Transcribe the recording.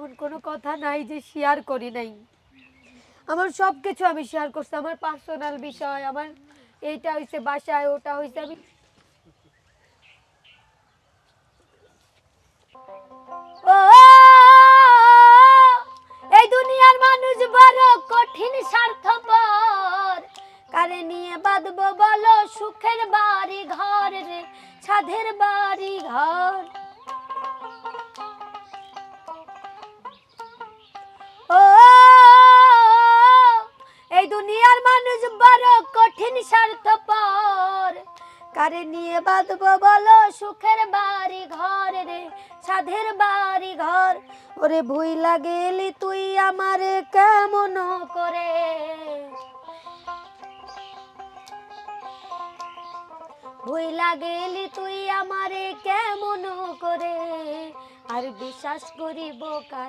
এমন কোনো কথা নাই যে শেয়ার করি নাই। আমার সব কিছু আমি শেয়ার করছি, আমার পার্সোনাল বিষয়, আমার এইটা হয়েছে বাসায়, ওটা হয়েছে আমি এই দুনিয়ার মানুষ বড় কঠিন, স্বার্থপর। কারে নিয়ে বাঁধবো বলো, সুখের বাড়ি ঘর রে, ছাদের বাড়ি ঘর দুনিয়ার মানুষ বড় কঠিন, স্বার্থপর। কারে নিয়ে বাঁধবো বলো, সুখের বাড়ি ঘর রে, সাধের বাড়ি ঘর। ওরে ভুই লাগেলি তুই আমারে কেমন করে? ভুই লাগেলি তুই আমারে কেমন করে? আর বিশ্বাস করিব কার